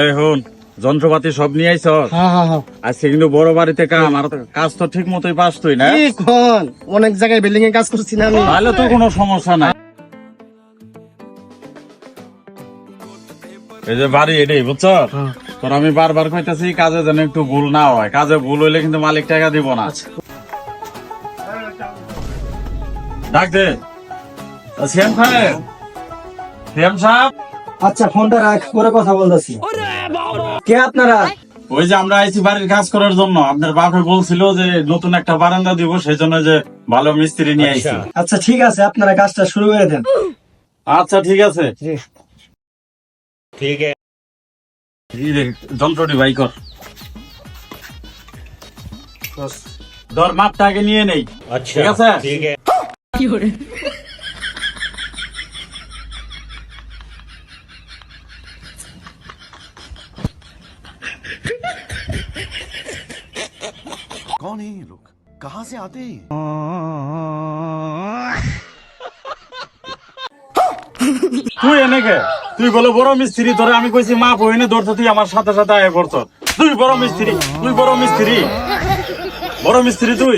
এই হন যন্ত্রপাতি সব নিয়ে আইছ? হ্যাঁ হ্যাঁ হ্যাঁ। আজকে কিন্তু বড় বাড়িতে কাম আর কাজ তো ঠিক মতোই পাস তুই না অনেক জায়গায় বিল্ডিং এ কাজ করছি না আমি। তাহলে তো কোনো সমস্যা নাই। এই যে বাড়ি এটাই বুঝছ। তোর আমি বারবার কইতাছি কাজে যেন একটু ভুল না হয়। কাজে ভুল হইলে কিন্তু মালিক টাকা দিব না। আচ্ছা। ডাক দে। শ্যাম সাহেব? শ্যাম সাহেব? আচ্ছা ফোনটা রাখ পরে কথা বলতেছি। কে আপনারা? ওই যে আমরা আইছি বাড়ির কাজ করার জন্য। আপনার বাপে বলছিল যে নতুন একটা বারান্দা দিব সেই জন্য যে ভালো মিস্ত্রি নিয়ে আইছি। আচ্ছা। ঠিক আছে আপনারা কাজটা শুরু করে দেন। আচ্ছা ঠিক আছে। এই রে, যন্ত্রটি বাই কর। ধর মাপটা আগে নিয়ে নেই। ঠিক আছে? कौन है ये लोग कहाँ से आते हैं তুই এনেকে তুই বলো বড় মিস্ত্রি তোরে আমি কইছি মাপ হইনে ধরতে তুই আমার সাথে সাথে আয় করতো তুই বড় মিস্ত্রি তুই বড় মিস্ত্রি বড় মিস্ত্রি তুই